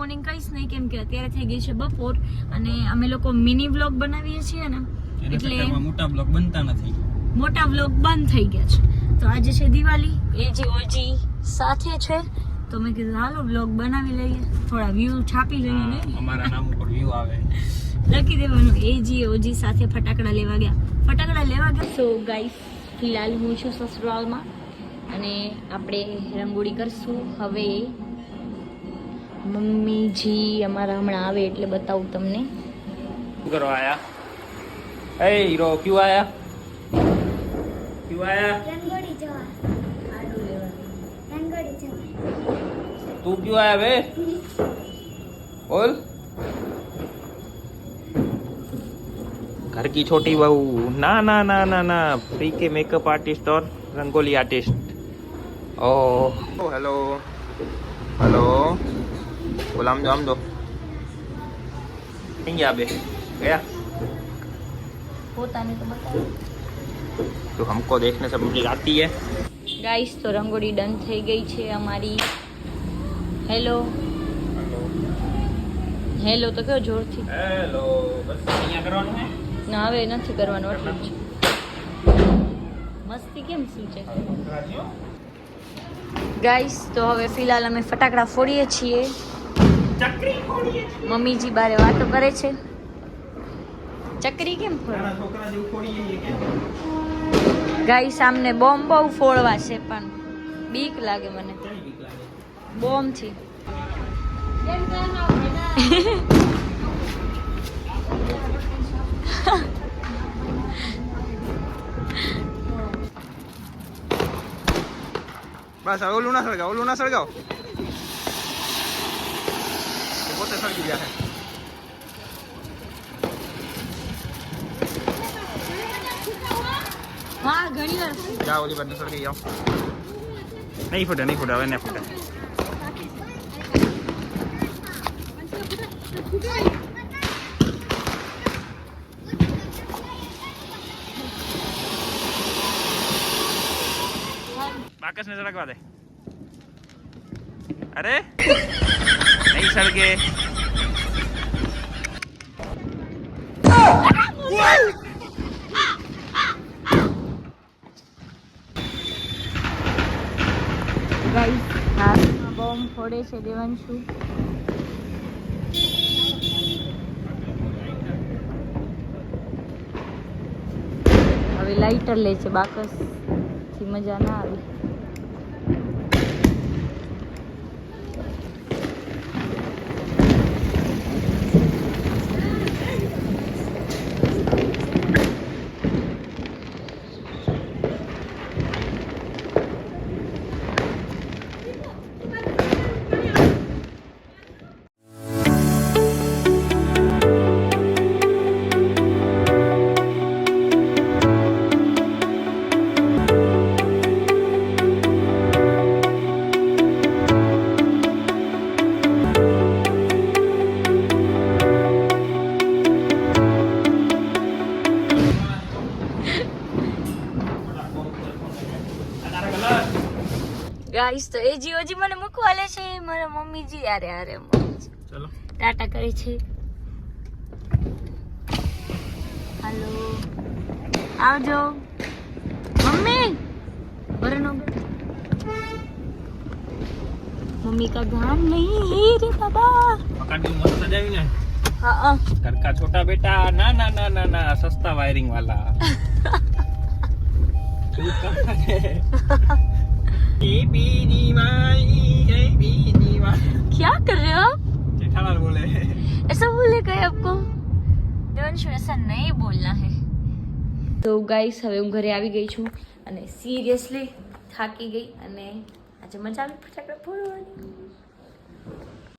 Morning કહીશ નહીં કેમ કે અત્યારે થઈ ગઈ છે બપોર અને અમે લોકો મિની વ્લોગ બનાવીએ છીએ ને એટલે મોટા વ્લોગ બનતા નથી. મોટા વ્લોગ બંધ થઈ ગયા છે. તો આજે છે દિવાળી એજી ઓજી સાથે છે તો મેં કીધું હાલો વ્લોગ બનાવી લઈએ થોડા વ્યૂ છાપી લઈએ ને. અમારા નામ ઉપર વ્યૂ આવે. લખી દેવાનું એજી ઓજી સાથે ફટાકડા લેવા ગયા. ફટાકડા લેવા ગયા? સો ગાઈસ ફિલહાલ હું છું સસુરાલમાં અને આપણે રંગોળી કરશું. હવે મમ્મીજી અમારા હમણાં આવે એટલે બતાવું તમને શું કરવા આયા એ હીરો ક્યુ આયા ક્યુ આયા રંગોળી જોવા રંગોળી જોવા તું ક્યુ આયા બે બોલ घर की छोटी बहू ना ना ना ना ना फ्री के मेकअप आर्टिस्ट और rangoli artist oh hello hello બોલો આમ જો આમ જો અહીંયા બે. ગયા? પોતાને તો બતાવો. તો હમકો દેખને સબ મુજે આતી હે. ગાઈસ તો રંગોળી ડન થઈ ગઈ છે અમારી. હેલો હેલો તો કયો જોરથી? હેલો બસ અહીંયા કરવાનું હે? ના હવે નથી કરવાનું એટલે છે. મસ્તી કેમ શું છે? ગાઈસ તો હવે ફિલહાલ અમે ફટાકડા ફોડીએ છીએ. મમ્મીજી બારે વાતો કરે છે. ચકરી કેમ ફોડે? સામને છોકરા જેવું ફોડીએ કે? ગાઈસ આમને બોમ્બ બહુ ફોડવા છે પણ બીક લાગે મને. બોમ્બથી બસ હવે લુણા સળગાવ ઓલું સળગાવ. પોતે સળગી ગયા છે હા ઘણી વાર જા ઓલી બાજુ સળગી જાઓ નહીં ફૂટે નહીં ફૂટે હવે નહીં ફૂટે બાકસને સળગવા દે અરે નહીં સળગે બોમ્બ ફોડે છે દેવાંશુ. હવે લાઇટર લે છે બાકસથી મજા ના આવી. ગાઈસ તો એ જીઓજી મને મૂકવા લે છે. મારા મમ્મીજી આરે આરે ચલો. ટાટા કરે છે. હાલો આવજો. મમ્મી! ભરનો મમ્મી કા ગામ નહીં રે બાબા. મકાનનું મસ્ત સજાવી ને. હા કરકા છોટા બેટા ના ના ના ના ના સસ્તા વાયરિંગ વાલા क्या कर रहे हो आप जेठालाल बोले ऐसा बोले गए आपको देवांशु ऐसा नहीं बोलना है તો ગાઈસ હવે હું ઘરે આવી ગઈ છું અને સિરિયસલી થાકી ગઈ અને આજે મજા આવી ફટાકડા ફોડવાની